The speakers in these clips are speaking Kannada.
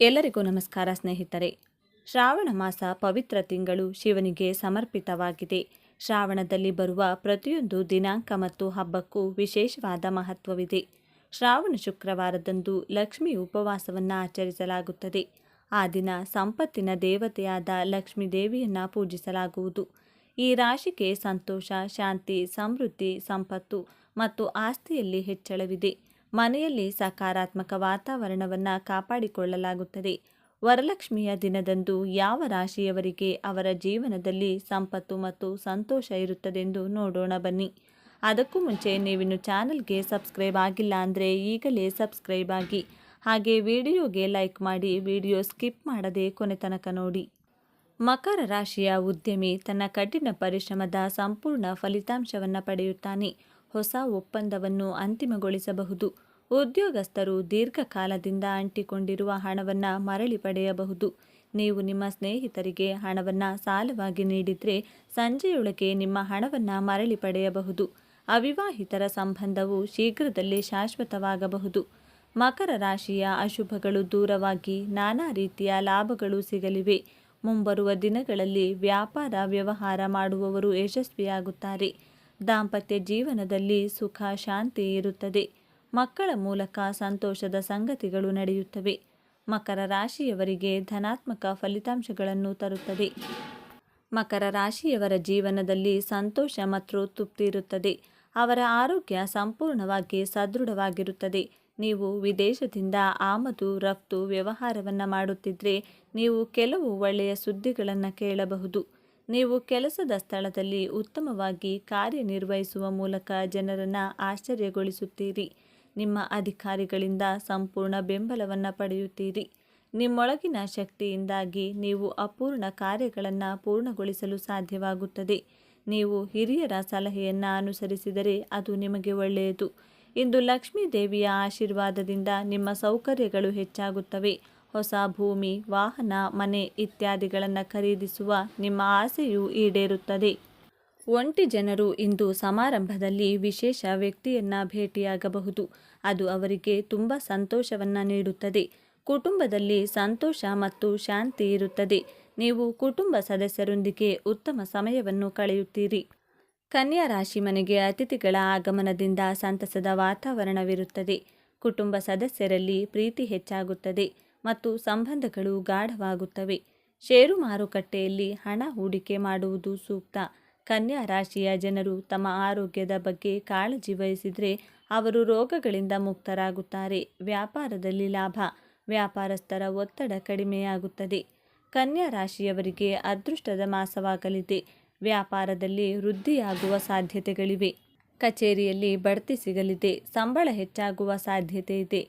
ಎಲ್ಲರಿಗೂ ನಮಸ್ಕಾರ ಸ್ನೇಹಿತರೆ. ಶ್ರಾವಣ ಮಾಸ ಪವಿತ್ರ ತಿಂಗಳು ಶಿವನಿಗೆ ಸಮರ್ಪಿತವಾಗಿದೆ. ಶ್ರಾವಣದಲ್ಲಿ ಬರುವ ಪ್ರತಿಯೊಂದು ದಿನಾಂಕ ಮತ್ತು ಹಬ್ಬಕ್ಕೂ ವಿಶೇಷವಾದ ಮಹತ್ವವಿದೆ. ಶ್ರಾವಣ ಶುಕ್ರವಾರದಂದು ಲಕ್ಷ್ಮಿ ಉಪವಾಸವನ್ನು ಆಚರಿಸಲಾಗುತ್ತದೆ. ಆ ದಿನ ಸಂಪತ್ತಿನ ದೇವತೆಯಾದ ಲಕ್ಷ್ಮೀ ದೇವಿಯನ್ನು ಪೂಜಿಸಲಾಗುವುದು. ಈ ರಾಶಿಗೆ ಸಂತೋಷ, ಶಾಂತಿ, ಸಮೃದ್ಧಿ, ಸಂಪತ್ತು ಮತ್ತು ಆಸ್ತಿಯಲ್ಲಿ ಹೆಚ್ಚಳವಿದೆ. ಮನೆಯಲ್ಲಿ ಸಕಾರಾತ್ಮಕ ವಾತಾವರಣವನ್ನು ಕಾಪಾಡಿಕೊಳ್ಳಲಾಗುತ್ತದೆ. ವರಲಕ್ಷ್ಮಿಯ ದಿನದಂದು ಯಾವ ರಾಶಿಯವರಿಗೆ ಅವರ ಜೀವನದಲ್ಲಿ ಸಂಪತ್ತು ಮತ್ತು ಸಂತೋಷ ಇರುತ್ತದೆಂದು ನೋಡೋಣ ಬನ್ನಿ. ಅದಕ್ಕೂ ಮುಂಚೆ ನೀವಿನ್ನು ಚಾನಲ್ಗೆ ಸಬ್ಸ್ಕ್ರೈಬ್ ಆಗಿಲ್ಲ ಅಂದರೆ ಈಗಲೇ ಸಬ್ಸ್ಕ್ರೈಬ್ ಆಗಿ. ಹಾಗೆ ವಿಡಿಯೋಗೆ ಲೈಕ್ ಮಾಡಿ ವಿಡಿಯೋ ಸ್ಕಿಪ್ ಮಾಡದೆ ಕೊನೆ ತನಕ ನೋಡಿ. ಮಕರ ರಾಶಿಯ ಉದ್ಯಮಿ ತನ್ನ ಕಠಿಣ ಪರಿಶ್ರಮದ ಸಂಪೂರ್ಣ ಫಲಿತಾಂಶವನ್ನು ಪಡೆಯುತ್ತಾನೆ. ಹೊಸ ಒಪ್ಪಂದವನ್ನು ಅಂತಿಮಗೊಳಿಸಬಹುದು. ಉದ್ಯೋಗಸ್ಥರು ದೀರ್ಘಕಾಲದಿಂದ ಅಂಟಿಕೊಂಡಿರುವ ಹಣವನ್ನು ಮರಳಿ ಪಡೆಯಬಹುದು. ನೀವು ನಿಮ್ಮ ಸ್ನೇಹಿತರಿಗೆ ಹಣವನ್ನು ಸಾಲವಾಗಿ ನೀಡಿದರೆ ಸಂಜೆಯೊಳಗೆ ನಿಮ್ಮ ಹಣವನ್ನು ಮರಳಿ ಪಡೆಯಬಹುದು. ಅವಿವಾಹಿತರ ಸಂಬಂಧವು ಶೀಘ್ರದಲ್ಲೇ ಶಾಶ್ವತವಾಗಬಹುದು. ಮಕರ ರಾಶಿಯ ಅಶುಭಗಳು ದೂರವಾಗಿ ನಾನಾ ರೀತಿಯ ಲಾಭಗಳು ಸಿಗಲಿವೆ. ಮುಂಬರುವ ದಿನಗಳಲ್ಲಿ ವ್ಯಾಪಾರ ವ್ಯವಹಾರ ಮಾಡುವವರು ಯಶಸ್ವಿಯಾಗುತ್ತಾರೆ. ದಾಂಪತ್ಯ ಜೀವನದಲ್ಲಿ ಸುಖ, ಶಾಂತಿ ಇರುತ್ತದೆ. ಮಕ್ಕಳ ಮೂಲಕ ಸಂತೋಷದ ಸಂಗತಿಗಳು ನಡೆಯುತ್ತವೆ. ಮಕರ ರಾಶಿಯವರಿಗೆ ಧನಾತ್ಮಕ ಫಲಿತಾಂಶಗಳನ್ನು ತರುತ್ತದೆ. ಮಕರ ರಾಶಿಯವರ ಜೀವನದಲ್ಲಿ ಸಂತೋಷ ಮತ್ತು ತೃಪ್ತಿ ಇರುತ್ತದೆ. ಅವರ ಆರೋಗ್ಯ ಸಂಪೂರ್ಣವಾಗಿ ಸದೃಢವಾಗಿರುತ್ತದೆ. ನೀವು ವಿದೇಶದಿಂದ ಆಮದು, ರಫ್ತು ವ್ಯವಹಾರವನ್ನು ಮಾಡುತ್ತಿದ್ದರೆ ನೀವು ಕೆಲವು ಒಳ್ಳೆಯ ಸುದ್ದಿಗಳನ್ನು ಕೇಳಬಹುದು. ನೀವು ಕೆಲಸದ ಸ್ಥಳದಲ್ಲಿ ಉತ್ತಮವಾಗಿ ಕಾರ್ಯನಿರ್ವಹಿಸುವ ಮೂಲಕ ಜನರನ್ನು ಆಶ್ಚರ್ಯಗೊಳಿಸುತ್ತೀರಿ. ನಿಮ್ಮ ಅಧಿಕಾರಿಗಳಿಂದ ಸಂಪೂರ್ಣ ಬೆಂಬಲವನ್ನು ಪಡೆಯುತ್ತೀರಿ. ನಿಮ್ಮೊಳಗಿನ ಶಕ್ತಿಯಿಂದಾಗಿ ನೀವು ಅಪೂರ್ಣ ಕಾರ್ಯಗಳನ್ನು ಪೂರ್ಣಗೊಳಿಸಲು ಸಾಧ್ಯವಾಗುತ್ತದೆ. ನೀವು ಹಿರಿಯರ ಸಲಹೆಯನ್ನು ಅನುಸರಿಸಿದರೆ ಅದು ನಿಮಗೆ ಒಳ್ಳೆಯದು. ಇಂದು ಲಕ್ಷ್ಮೀ ದೇವಿಯ ಆಶೀರ್ವಾದದಿಂದ ನಿಮ್ಮ ಸೌಕರ್ಯಗಳು ಹೆಚ್ಚಾಗುತ್ತವೆ. ಹೊಸ ಭೂಮಿ, ವಾಹನ, ಮನೆ ಇತ್ಯಾದಿಗಳನ್ನು ಖರೀದಿಸುವ ನಿಮ್ಮ ಆಸೆಯು ಈಡೇರುತ್ತದೆ. ಒಂಟಿ ಜನರು ಇಂದು ಸಮಾರಂಭದಲ್ಲಿ ವಿಶೇಷ ವ್ಯಕ್ತಿಯನ್ನ ಭೇಟಿಯಾಗಬಹುದು. ಅದು ಅವರಿಗೆ ತುಂಬ ಸಂತೋಷವನ್ನು ನೀಡುತ್ತದೆ. ಕುಟುಂಬದಲ್ಲಿ ಸಂತೋಷ ಮತ್ತು ಶಾಂತಿ ಇರುತ್ತದೆ. ನೀವು ಕುಟುಂಬ ಸದಸ್ಯರೊಂದಿಗೆ ಉತ್ತಮ ಸಮಯವನ್ನು ಕಳೆಯುತ್ತೀರಿ. ಕನ್ಯಾ ರಾಶಿ ಮನೆಗೆ ಅತಿಥಿಗಳ ಆಗಮನದಿಂದ ಸಂತಸದ ವಾತಾವರಣವಿರುತ್ತದೆ. ಕುಟುಂಬ ಸದಸ್ಯರಲ್ಲಿ ಪ್ರೀತಿ ಹೆಚ್ಚಾಗುತ್ತದೆ. ಮತ್ತು ಸಂಬಂಧಗಳು ಗಾಢವಾಗುತ್ತವೆ. ಷೇರು ಮಾರುಕಟ್ಟೆಯಲ್ಲಿ ಹಣ ಹೂಡಿಕೆ ಮಾಡುವುದು ಸೂಕ್ತ. ಕನ್ಯಾ ರಾಶಿಯ ಜನರು ತಮ್ಮ ಆರೋಗ್ಯದ ಬಗ್ಗೆ ಕಾಳಜಿ ವಹಿಸಿದರೆ ಅವರು ರೋಗಗಳಿಂದ ಮುಕ್ತರಾಗುತ್ತಾರೆ. ವ್ಯಾಪಾರದಲ್ಲಿ ಲಾಭ, ವ್ಯಾಪಾರಸ್ಥರ ಒತ್ತಡ ಕಡಿಮೆಯಾಗುತ್ತದೆ. ಕನ್ಯಾ ರಾಶಿಯವರಿಗೆ ಅದೃಷ್ಟದ ಮಾಸವಾಗಲಿದೆ. ವ್ಯಾಪಾರದಲ್ಲಿ ವೃದ್ಧಿಯಾಗುವ ಸಾಧ್ಯತೆಗಳಿವೆ. ಕಚೇರಿಯಲ್ಲಿ ಬಡ್ತಿ ಸಿಗಲಿದೆ. ಸಂಬಳ ಹೆಚ್ಚಾಗುವ ಸಾಧ್ಯತೆ ಇದೆ.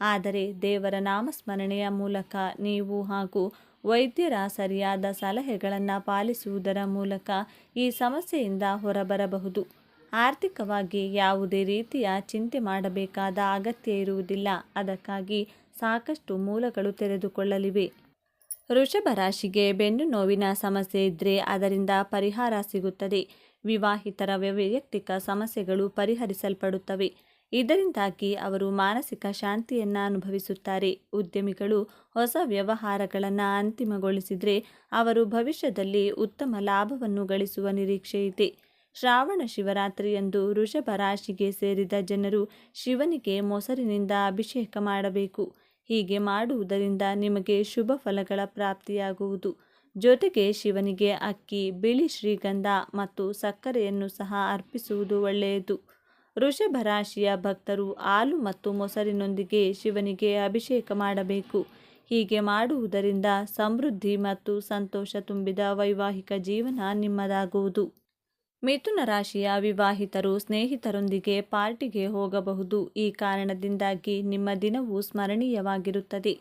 ಆದರೆ ದೇವರ ನಾಮಸ್ಮರಣೆಯ ಮೂಲಕ ನೀವು ಹಾಗೂ ವೈದ್ಯರ ಸರಿಯಾದ ಸಲಹೆಗಳನ್ನು ಪಾಲಿಸುವುದರ ಮೂಲಕ ಈ ಸಮಸ್ಯೆಯಿಂದ ಹೊರಬರಬಹುದು. ಆರ್ಥಿಕವಾಗಿ ಯಾವುದೇ ರೀತಿಯ ಚಿಂತೆ ಮಾಡಬೇಕಾದ ಅಗತ್ಯ ಇರುವುದಿಲ್ಲ. ಅದಕ್ಕಾಗಿ ಸಾಕಷ್ಟು ಮೂಲಗಳು ತೆರೆದುಕೊಳ್ಳಲಿವೆ. ವೃಷಭ ರಾಶಿಗೆ ಬೆನ್ನು ನೋವಿನ ಸಮಸ್ಯೆ ಇದ್ದರೆ ಅದರಿಂದ ಪರಿಹಾರ ಸಿಗುತ್ತದೆ. ವಿವಾಹಿತರ ವೈಯಕ್ತಿಕ ಸಮಸ್ಯೆಗಳು ಪರಿಹರಿಸಲ್ಪಡುತ್ತವೆ. ಇದರಿಂದಾಗಿ ಅವರು ಮಾನಸಿಕ ಶಾಂತಿಯನ್ನು ಅನುಭವಿಸುತ್ತಾರೆ. ಉದ್ಯಮಿಗಳು ಹೊಸ ವ್ಯವಹಾರಗಳನ್ನು ಅಂತಿಮಗೊಳಿಸಿದರೆ ಅವರು ಭವಿಷ್ಯದಲ್ಲಿ ಉತ್ತಮ ಲಾಭವನ್ನು ಗಳಿಸುವ ನಿರೀಕ್ಷೆ ಇದೆ. ಶ್ರಾವಣ ಶಿವರಾತ್ರಿಯಂದು ವೃಷಭ ರಾಶಿಗೆ ಸೇರಿದ ಜನರು ಶಿವನಿಗೆ ಮೊಸರಿನಿಂದ ಅಭಿಷೇಕ ಮಾಡಬೇಕು. ಹೀಗೆ ಮಾಡುವುದರಿಂದ ನಿಮಗೆ ಶುಭ ಫಲಗಳ ಪ್ರಾಪ್ತಿಯಾಗುವುದು. ಜೊತೆಗೆ ಶಿವನಿಗೆ ಅಕ್ಕಿ, ಬಿಳಿ ಶ್ರೀಗಂಧ ಮತ್ತು ಸಕ್ಕರೆಯನ್ನು ಸಹ ಅರ್ಪಿಸುವುದು ಒಳ್ಳೆಯದು. ವೃಷಭ ರಾಶಿಯ ಭಕ್ತರು ಹಾಲು ಮತ್ತು ಮೊಸರಿನೊಂದಿಗೆ ಶಿವನಿಗೆ ಅಭಿಷೇಕ ಮಾಡಬೇಕು. ಹೀಗೆ ಮಾಡುವುದರಿಂದ ಸಮೃದ್ಧಿ ಮತ್ತು ಸಂತೋಷ ತುಂಬಿದ ವೈವಾಹಿಕ ಜೀವನ ನಿಮ್ಮದಾಗುವುದು. ಮಿಥುನ ರಾಶಿಯ ವಿವಾಹಿತರು ಸ್ನೇಹಿತರೊಂದಿಗೆ ಪಾರ್ಟಿಗೆ ಹೋಗಬಹುದು. ಈ ಕಾರಣದಿಂದಾಗಿ ನಿಮ್ಮ ದಿನವು ಸ್ಮರಣೀಯವಾಗಿರುತ್ತದೆ.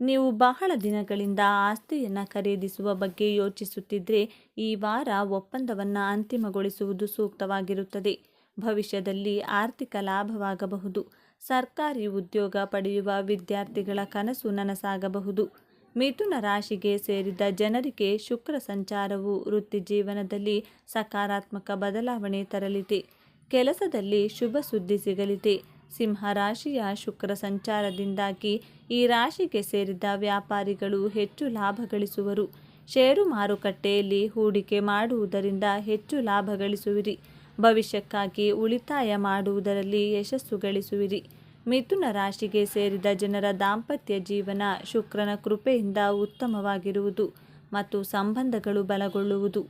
ನೀವು ಬಹಳ ದಿನಗಳಿಂದ ಆಸ್ತಿಯನ್ನು ಖರೀದಿಸುವ ಬಗ್ಗೆ ಯೋಚಿಸುತ್ತಿದ್ದರೆ ಈ ವಾರ ಒಪ್ಪಂದವನ್ನು ಅಂತಿಮಗೊಳಿಸುವುದು ಸೂಕ್ತವಾಗಿರುತ್ತದೆ. ಭವಿಷ್ಯದಲ್ಲಿ ಆರ್ಥಿಕ ಲಾಭವಾಗಬಹುದು. ಸರ್ಕಾರಿ ಉದ್ಯೋಗ ಪಡೆಯುವ ವಿದ್ಯಾರ್ಥಿಗಳ ಕನಸು ನನಸಾಗಬಹುದು. ಮಿಥುನ ರಾಶಿಗೆ ಸೇರಿದ ಜನರಿಗೆ ಶುಕ್ರ ಸಂಚಾರವು ವೃತ್ತಿ ಜೀವನದಲ್ಲಿ ಸಕಾರಾತ್ಮಕ ಬದಲಾವಣೆ ತರಲಿದೆ. ಕೆಲಸದಲ್ಲಿ ಶುಭ ಸುದ್ದಿ ಸಿಗಲಿದೆ. ಸಿಂಹ ರಾಶಿಯ ಶುಕ್ರ ಸಂಚಾರದಿಂದಾಗಿ ಈ ರಾಶಿಗೆ ಸೇರಿದ ವ್ಯಾಪಾರಿಗಳು ಹೆಚ್ಚು ಲಾಭ ಗಳಿಸುವರು. ಷೇರು ಮಾರುಕಟ್ಟೆಯಲ್ಲಿ ಹೂಡಿಕೆ ಮಾಡುವುದರಿಂದ ಹೆಚ್ಚು ಲಾಭ ಗಳಿಸುವಿರಿ. ಭವಿಷ್ಯಕ್ಕಾಗಿ ಉಳಿತಾಯ ಮಾಡುವುದರಲ್ಲಿ ಯಶಸ್ಸು ಗಳಿಸುವಿರಿ. ಮಿಥುನ ರಾಶಿಗೆ ಸೇರಿದ ಜನರ ದಾಂಪತ್ಯ ಜೀವನ ಶುಕ್ರನ ಕೃಪೆಯಿಂದ ಉತ್ತಮವಾಗಿರುವುದು ಮತ್ತು ಸಂಬಂಧಗಳು ಬಲಗೊಳ್ಳುವುದು.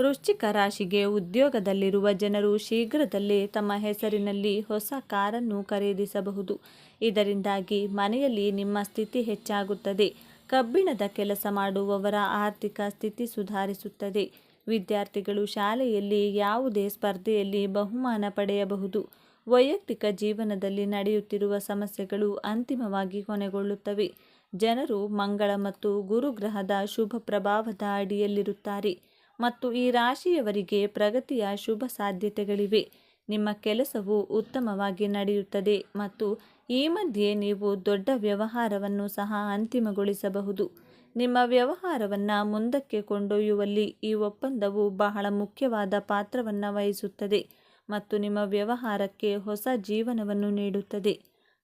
ವೃಶ್ಚಿಕ ರಾಶಿಗೆ ಉದ್ಯೋಗದಲ್ಲಿರುವ ಜನರು ಶೀಘ್ರದಲ್ಲೇ ತಮ್ಮ ಹೆಸರಿನಲ್ಲಿ ಹೊಸ ಕಾರನ್ನು ಖರೀದಿಸಬಹುದು. ಇದರಿಂದಾಗಿ ಮನೆಯಲ್ಲಿ ನಿಮ್ಮ ಸ್ಥಿತಿ ಹೆಚ್ಚಾಗುತ್ತದೆ. ಕಬ್ಬಿಣದ ಕೆಲಸ ಮಾಡುವವರ ಆರ್ಥಿಕ ಸ್ಥಿತಿ ಸುಧಾರಿಸುತ್ತದೆ. ವಿದ್ಯಾರ್ಥಿಗಳು ಶಾಲೆಯಲ್ಲಿ ಯಾವುದೇ ಸ್ಪರ್ಧೆಯಲ್ಲಿ ಬಹುಮಾನ ಪಡೆಯಬಹುದು. ವೈಯಕ್ತಿಕ ಜೀವನದಲ್ಲಿ ನಡೆಯುತ್ತಿರುವ ಸಮಸ್ಯೆಗಳು ಅಂತಿಮವಾಗಿ ಕೊನೆಗೊಳ್ಳುತ್ತವೆ. ಜನರು ಮಂಗಳ ಮತ್ತು ಗುರುಗ್ರಹದ ಶುಭ ಪ್ರಭಾವದ ಅಡಿಯಲ್ಲಿರುತ್ತಾರೆ ಮತ್ತು ಈ ರಾಶಿಯವರಿಗೆ ಪ್ರಗತಿಯ ಶುಭ ಸಾಧ್ಯತೆಗಳಿವೆ. ನಿಮ್ಮ ಕೆಲಸವು ಉತ್ತಮವಾಗಿ ನಡೆಯುತ್ತದೆ ಮತ್ತು ಈ ಮಧ್ಯೆ ನೀವು ದೊಡ್ಡ ವ್ಯವಹಾರವನ್ನು ಸಹ ಅಂತಿಮಗೊಳಿಸಬಹುದು. ನಿಮ್ಮ ವ್ಯವಹಾರವನ್ನು ಮುಂದಕ್ಕೆ ಕೊಂಡೊಯ್ಯುವಲ್ಲಿ ಈ ಒಪ್ಪಂದವು ಬಹಳ ಮುಖ್ಯವಾದ ಪಾತ್ರವನ್ನು ವಹಿಸುತ್ತದೆ ಮತ್ತು ನಿಮ್ಮ ವ್ಯವಹಾರಕ್ಕೆ ಹೊಸ ಜೀವನವನ್ನು ನೀಡುತ್ತದೆ.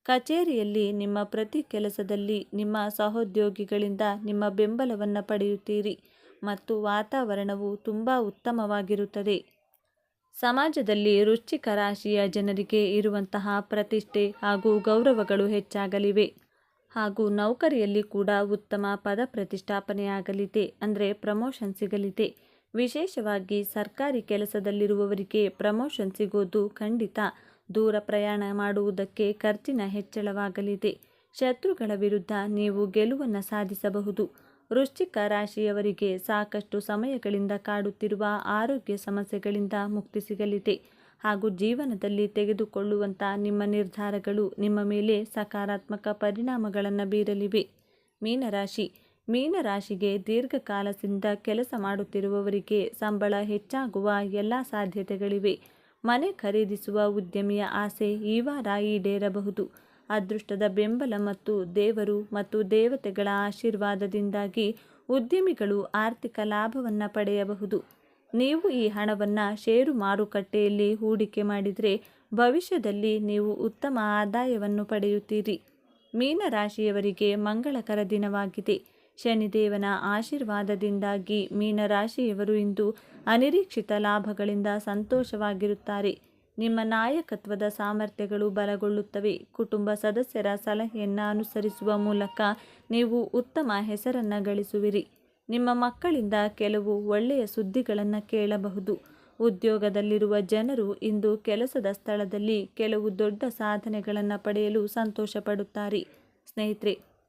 ಕಚೇರಿಯಲ್ಲಿ ನಿಮ್ಮ ಪ್ರತಿ ಕೆಲಸದಲ್ಲಿ ನಿಮ್ಮ ಸಹೋದ್ಯೋಗಿಗಳಿಂದ ನಿಮ್ಮ ಬೆಂಬಲವನ್ನು ಪಡೆಯುತ್ತೀರಿ ಮತ್ತು ವಾತಾವರಣವು ತುಂಬ ಉತ್ತಮವಾಗಿರುತ್ತದೆ. ಸಮಾಜದಲ್ಲಿ ವೃಶ್ಚಿಕ ರಾಶಿಯ ಜನರಿಗೆ ಇರುವಂತಹ ಪ್ರತಿಷ್ಠೆ ಹಾಗೂ ಗೌರವಗಳು ಹೆಚ್ಚಾಗಲಿವೆ. ಹಾಗೂ ನೌಕರಿಯಲ್ಲಿ ಕೂಡ ಉತ್ತಮ ಪದ ಪ್ರತಿಷ್ಠಾಪನೆಯಾಗಲಿದೆ ಅಂದರೆ ಪ್ರಮೋಷನ್ ಸಿಗಲಿದೆ. ವಿಶೇಷವಾಗಿ ಸರ್ಕಾರಿ ಕೆಲಸದಲ್ಲಿರುವವರಿಗೆ ಪ್ರಮೋಷನ್ ಸಿಗೋದು ಖಂಡಿತ. ದೂರ ಪ್ರಯಾಣ ಮಾಡುವುದಕ್ಕೆ ಖರ್ಚಿನ ಹೆಚ್ಚಳವಾಗಲಿದೆ. ಶತ್ರುಗಳ ವಿರುದ್ಧ ನೀವು ಗೆಲುವನ್ನು ಸಾಧಿಸಬಹುದು. ವೃಶ್ಚಿಕ ರಾಶಿಯವರಿಗೆ ಸಾಕಷ್ಟು ಸಮಯಗಳಿಂದ ಕಾಡುತ್ತಿರುವ ಆರೋಗ್ಯ ಸಮಸ್ಯೆಗಳಿಂದ ಮುಕ್ತಿ ಸಿಗಲಿದೆ. ಹಾಗೂ ಜೀವನದಲ್ಲಿ ತೆಗೆದುಕೊಳ್ಳುವಂಥ ನಿಮ್ಮ ನಿರ್ಧಾರಗಳು ನಿಮ್ಮ ಮೇಲೆ ಸಕಾರಾತ್ಮಕ ಪರಿಣಾಮಗಳನ್ನು ಬೀರಲಿವೆ. ಮೀನರಾಶಿ. ಮೀನರಾಶಿಗೆ ದೀರ್ಘಕಾಲದಿಂದ ಕೆಲಸ ಮಾಡುತ್ತಿರುವವರಿಗೆ ಸಂಬಳ ಹೆಚ್ಚಾಗುವ ಎಲ್ಲ ಸಾಧ್ಯತೆಗಳಿವೆ. ಮನೆ ಖರೀದಿಸುವ ಉದ್ಯಮಿಯ ಆಸೆ ಈ ವಾರ ಈಡೇರಬಹುದು. ಅದೃಷ್ಟದ ಬೆಂಬಲ ಮತ್ತು ದೇವರು ಮತ್ತು ದೇವತೆಗಳ ಆಶೀರ್ವಾದದಿಂದಾಗಿ ಉದ್ಯಮಿಗಳು ಆರ್ಥಿಕ ಲಾಭವನ್ನು ಪಡೆಯಬಹುದು. ನೀವು ಈ ಹಣವನ್ನು ಷೇರು ಮಾರುಕಟ್ಟೆಯಲ್ಲಿ ಹೂಡಿಕೆ ಮಾಡಿದರೆ ಭವಿಷ್ಯದಲ್ಲಿ ನೀವು ಉತ್ತಮ ಆದಾಯವನ್ನು ಪಡೆಯುತ್ತೀರಿ. ಮೀನರಾಶಿಯವರಿಗೆ ಮಂಗಳಕರ ದಿನವಾಗಿದೆ. ಶನಿದೇವನ ಆಶೀರ್ವಾದದಿಂದಾಗಿ ಮೀನರಾಶಿಯವರು ಇಂದು ಅನಿರೀಕ್ಷಿತ ಲಾಭಗಳಿಂದ ಸಂತೋಷವಾಗಿರುತ್ತಾರೆ. ನಿಮ್ಮ ನಾಯಕತ್ವದ ಸಾಮರ್ಥ್ಯಗಳು ಬಲಗೊಳ್ಳುತ್ತವೆ. ಕುಟುಂಬ ಸದಸ್ಯರ ಸಲಹೆಯನ್ನು ಅನುಸರಿಸುವ ಮೂಲಕ ನೀವು ಉತ್ತಮ ಹೆಸರನ್ನು ಗಳಿಸುವಿರಿ. ನಿಮ್ಮ ಮಕ್ಕಳಿಂದ ಕೆಲವು ಒಳ್ಳೆಯ ಸುದ್ದಿಗಳನ್ನು ಕೇಳಬಹುದು. ಉದ್ಯೋಗದಲ್ಲಿರುವ ಜನರು ಇಂದು ಕೆಲಸದ ಸ್ಥಳದಲ್ಲಿ ಕೆಲವು ದೊಡ್ಡ ಸಾಧನೆಗಳನ್ನು ಪಡೆಯಲು ಸಂತೋಷಪಡುತ್ತಾರೆ. ಸ್ನೇಹಿತರೆ